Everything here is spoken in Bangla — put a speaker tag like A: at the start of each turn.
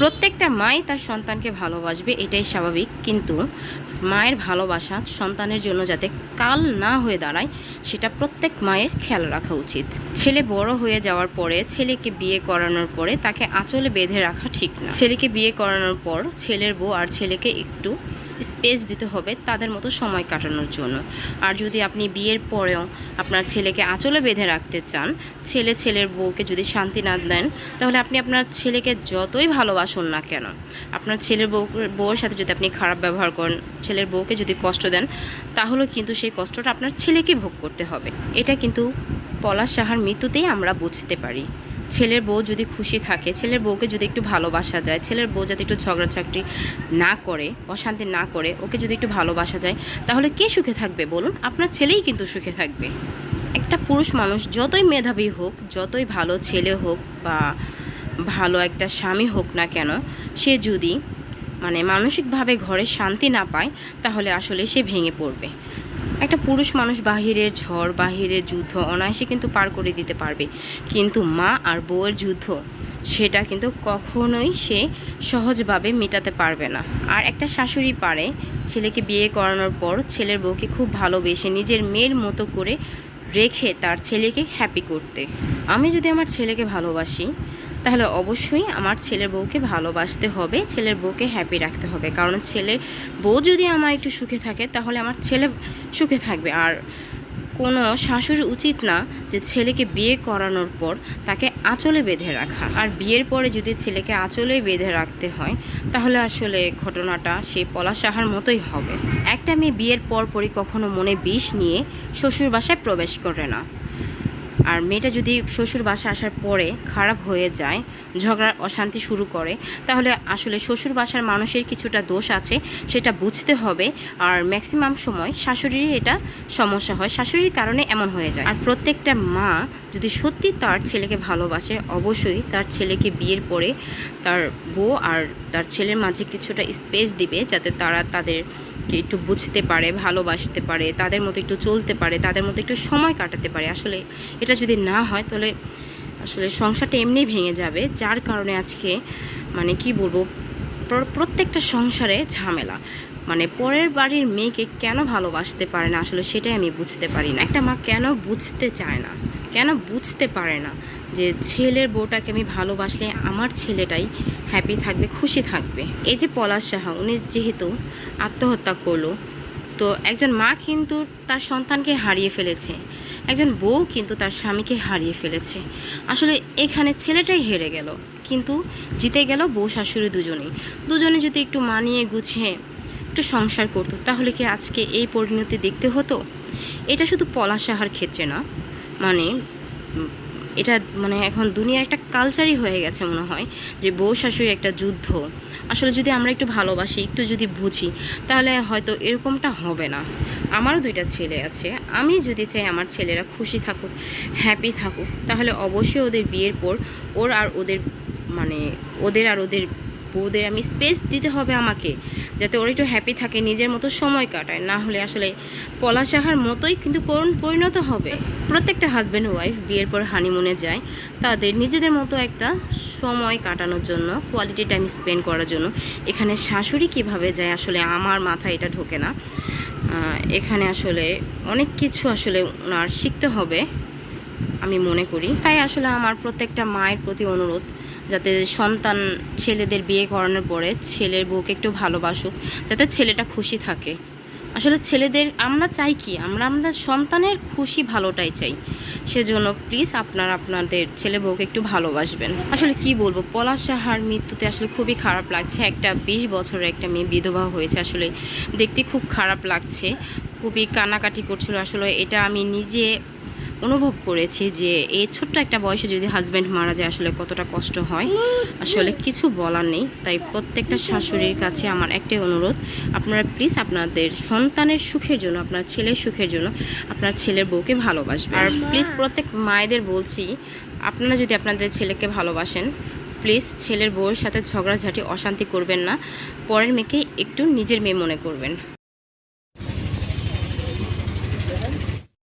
A: প্রত্যেকটা মাই তার সন্তানকে ভালোবাসবে, এটাই স্বাভাবিক। কিন্তু মায়ের ভালোবাসা সন্তানের জন্য যাতে কাল না হয়ে দাঁড়ায়, সেটা প্রত্যেক মায়ের খেয়াল রাখা উচিত। ছেলে বড় হয়ে যাওয়ার পরে ছেলেকে বিয়ে করানোর পরে তাকে আঁচলে বেঁধে রাখা ঠিক না। ছেলেকে বিয়ে করানোর পর ছেলের বউ আর ছেলেকে একটু স্পেস দিতে হবে তাদের মতো সময় কাটানোর জন্য। আর যদি আপনি বিয়ের পরেও আপনার ছেলেকে আঁচলে বেঁধে রাখতে চান, ছেলে ছেলের বউকে যদি শান্তি না দেন, তাহলে আপনি আপনার ছেলেকে যতই ভালোবাসুন না কেন, আপনার ছেলের বউ, বউয়ের সাথে যদি আপনি খারাপ ব্যবহার করেন, ছেলের বউকে যদি কষ্ট দেন, তাহলে কিন্তু সেই কষ্টটা আপনার ছেলেকে ভোগ করতে হবে। এটা কিন্তু পলাশ সাহার মৃত্যুতেই আমরা বুঝতে পারি। ছেলের বউ যদি খুশি থাকে, ছেলের বউকে যদি একটু ভালোবাসা যায়, ছেলের বউ যাতে একটু ঝগড়াঝাকটি না করে, অশান্তি না করে, ওকে যদি একটু ভালোবাসা যায়, তাহলে কে সুখে থাকবে বলুন? আপনার ছেলেই কিন্তু সুখে থাকবে। একটা পুরুষ মানুষ যতই মেধাবী হোক, যতই ভালো ছেলে হোক বা ভালো একটা স্বামী হোক না কেন, সে যদি মানে মানসিকভাবে ঘরে শান্তি না পায়, তাহলে আসলে সে ভেঙে পড়বে। একটা পুরুষ মানুষ বাহিরের ঝড়, বাহিরের যুদ্ধ অনায়াসে কিন্তু পার করে দিতে পারবে। কিন্তু মা আর বউয়ের যুদ্ধ, সেটা কিন্তু কখনোই সে সহজভাবে মেটাতে পারবে না। আর একটা শাশুড়ি পারে, ছেলেকে বিয়ে করানোর পর ছেলের বউকে খুব ভালোবেসে নিজের মেয়ের মতো করে রেখে তার ছেলেকে হ্যাপি করতে। আমি যদি আমার ছেলেকে ভালোবাসি তাহলে অবশ্যই আমার ছেলের বউকে ভালোবাসতে হবে, ছেলের বউকে হ্যাপি রাখতে হবে। কারণ ছেলের বউ যদি আমার একটু সুখে থাকে, তাহলে আমার ছেলে সুখে থাকবে। আর কোনো শাশুড়ি উচিত না যে ছেলেকে বিয়ে করানোর পর তাকে আঁচলে বেঁধে রাখা। আর বিয়ের পরে যদি ছেলেকে আঁচলে বেঁধে রাখতে হয়, তাহলে আসলে ঘটনাটা সেই পলাশাহার মতোই হবে। একটা মেয়ে বিয়ের পর পরই কখনো মনে বিষ নিয়ে শ্বশুর বাসায় প্রবেশ করে না। আর মেয়েটা যদি শ্বশুর বাসা আসার পরে খারাপ হয়ে যায় ঝগড়ার অশান্তি শুরু করে, তাহলে আসলে শ্বশুর বাসার মানুষের কিছুটা দোষ আছে, সেটা বুঝতে হবে। আর ম্যাক্সিমাম সময় শাশুড়িরই এটা সমস্যা হয়। শাশুড়ির কারণে এমন হয়ে যায়। আর প্রত্যেকটা মা যদি সত্যি তার ছেলেকে ভালোবাসে, অবশ্যই তার ছেলেকে বিয়ের পরে তার বউ আর তার ছেলের মাঝে কিছুটা স্পেস দিবে, যাতে তারা তাদের কে একটু বুঝতে পারে, ভালোবাসতে পারে, তাদের মতো একটু চলতে পারে, তাদের মতো একটু সময় কাটাতে পারে। আসলে এটা যদি না হয় তাহলে আসলে সংসারটা এমনি ভেঙে যাবে। যার কারণে আজকে মানে কি বলব প্রত্যেকটা সংসারে ঝামেলা। মানে পরের বাড়ির মেয়েকে কেন ভালোবাসতে পারে না? আসলে সেটাই আমি বুঝতে পারি না। একটা মা কেন বুঝতে চায় না? কেন বুঝতে পারে না যে ছেলের বউটাকে আমি ভালোবাসলে আমার ছেলেটাই হ্যাপি থাকবে, খুশি থাকবে। এই যে পলাশ সাহা, উনি যেহেতু আত্মহত্যা করল, তো একজন মা কিন্তু তার সন্তানকে হারিয়ে ফেলেছে। একজন বউ কিন্তু তার স্বামীকে হারিয়ে ফেলেছে। আসলে এখানে ছেলেটাই হেরে গেল, কিন্তু জিতে গেল বউ শাশুড়ি দুজনেই। দুজনে যদি একটু মানিয়ে গুছিয়ে একটু সংসার করতো, তাহলে কি আজকে এই পরিণতি দেখতে হতো? এটা শুধু পলাশ সাহার ক্ষেত্রে না মানে এটা মানে এখন দুনিয়ার একটা কালচারই হয়ে গেছে মনে হয়, যে বউ শাশুড়ি একটা যুদ্ধ। আসলে যদি আমরা একটু ভালোবাসি, একটু যদি বুঝি, তাহলে হয়তো এরকমটা হবে না। আমারও দুইটা ছেলে আছে। আমি যদি চাই আমার ছেলেরা খুশি থাকুক হ্যাপি থাকুক, তাহলে অবশ্যই ওদের বিয়ের পর ওর আর ওদের মানে ওদের আর ওদের বউদের আমি স্পেস দিতে হবে আমাকে, যাতে ওরা একটু হ্যাপি থাকে, নিজের মতো সময় কাটায়। না হলে আসলে পলাশাহার মতোই কিন্তু করুণ পরিণত হবে। প্রত্যেকটা হাজব্যান্ড ওয়াইফ বিয়ের পর হানিমুনে যায়, তাদের নিজেদের মতো একটা সময় কাটানোর জন্য কোয়ালিটি টাইম স্পেন্ড করার জন্য। এখানে শাশুড়ি কীভাবে যায় আসলে আমার মাথায় এটা ঢোকে না। এখানে আসলে অনেক কিছু আসলে ওনার শিখতে হবে, আমি মনে করি। তাই আসলে আমার প্রত্যেকটা মায়ের প্রতি অনুরোধ যাতে সন্তান ছেলেদের বিয়ে করানোর পরে ছেলের বউকে একটু ভালোবাসুক, যাতে ছেলেটা খুশি থাকে। আসলে ছেলেদের আমরা চাই কি? আমরা আমাদের সন্তানের খুশি ভালোটাই চাই। সেজন্য প্লিজ আপনারা আপনাদের ছেলে বউকে একটু ভালোবাসবেন। আসলে কি বলব? পলাশ সাহার মৃত্যুতে আসলে খুবই খারাপ লাগছে। একটা বিশ বছরের একটা মেয়ে বিধবা হয়েছে। আসলে দেখতে খুব খারাপ লাগছে। খুবই কান্নাকাটি করছিল। আসলে এটা আমি নিজে অনুভব করেছি যে এই ছোট্ট একটা বয়সে যদি হাজব্যান্ড মারা যায় আসলে কতটা কষ্ট হয়। আসলে কিছু বলার নেই। তাই প্রত্যেকটা শাশুড়ির কাছে আমার একটাই অনুরোধ আপনারা প্লিজ আপনাদের সন্তানের সুখের জন্য আপনার ছেলের সুখের জন্য আপনার ছেলের বউকে ভালোবাসবেন। আর প্লিজ প্রত্যেক মায়েদের বলছি আপনারা যদি আপনাদের ছেলেকে ভালোবাসেন প্লিজ ছেলের বউয়ের সাথে ঝগড়াঝাটি অশান্তি করবেন না। পরের মেয়েকে একটু নিজের মেয়ে মনে করবেন।